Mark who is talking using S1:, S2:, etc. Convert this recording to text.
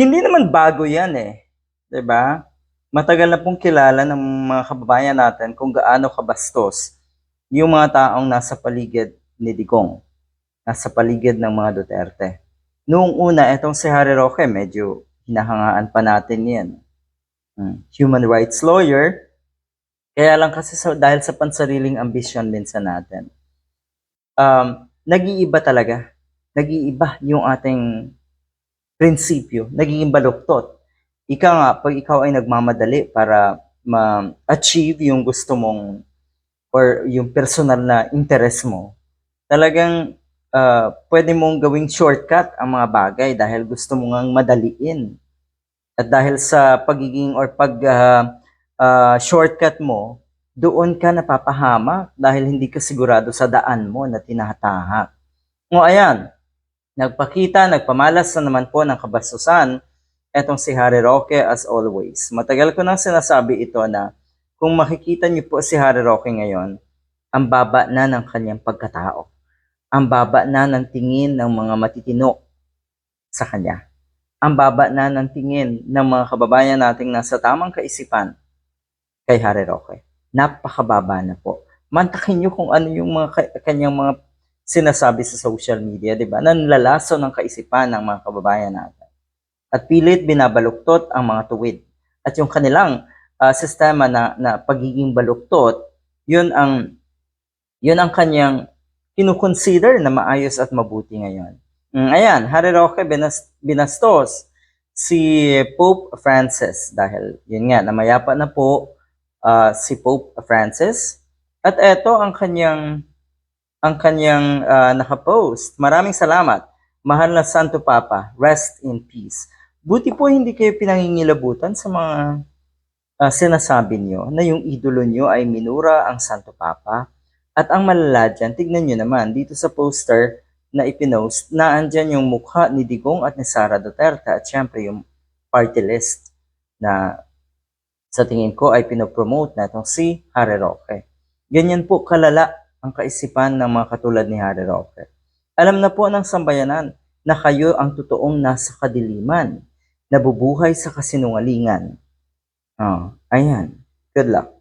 S1: Hindi naman bago yan eh. 'Di ba? Matagal na pong kilala ng mga kababayan natin kung gaano kabastos yung mga taong nasa paligid ni Digong, nasa paligid ng mga Duterte. Noong una, etong si Harry Roque, medyo hinahangaan pa natin yan. Hmm. Human rights lawyer, kaya lang kasi sa, dahil sa pansariling ambisyon minsan natin, um, nag-iiba talaga. Nag-iiba yung ating prinsipyo, nagiging baluktot. Ika nga, pag ikaw ay nagmamadali para ma-achieve yung gusto mong or yung personal na interest mo, talagang ah, pwede mong gawing shortcut ang mga bagay dahil gusto mo ngang madaliin. At dahil sa pagiging or pag ah, ah, shortcut mo, doon ka napapahama dahil hindi ka sigurado sa daan mo na tinatahak. O ayan, nagpakita, nagpamalas na naman po ng kabastusan etong si Harry Roque as always. Matagal ko nang sinasabi ito na kung makikita niyo po si Harry Roque ngayon, ang baba na ng kanyang pagkatao. Ang baba na ng tingin ng mga matitino sa kanya. Ang baba na ng tingin ng mga kababayan nating nasa tamang kaisipan kay Harry Roque. Napakababa na po. Mantakin niyo kung ano yung mga ka- kanyang mga sinasabi sa social media, di ba? Nanlalaso ng kaisipan ng mga kababayan natin. At pilit binabaluktot ang mga tuwid. At yung kanilang ah, sistema na, na pagiging baluktot, yun ang yun ang kanyang kinukonsider na maayos at mabuti ngayon. Mm, ayan, Harry Roque binas, binastos si Pope Francis dahil yun nga, namayapa na po ah, si Pope Francis. At eto ang kanyang ang kanyang ah, nakapost. Maraming salamat. Mahal na Santo Papa, rest in peace. Buti po hindi kayo pinangingilabutan sa mga ah, sinasabi nyo na yung idolo nyo ay minura ang Santo Papa. At ang malala dyan, tignan nyo naman dito sa poster na ipinost na andyan yung mukha ni Digong at ni Sara Duterte at syempre yung party list na sa tingin ko ay pinopromote na itong si Harry Roque. Ganyan po kalala ang kaisipan ng mga katulad ni Harry Roque. Alam na po ng sambayanan na kayo ang totoong nasa kadiliman, nabubuhay sa kasinungalingan. Oh, ayan. Good luck.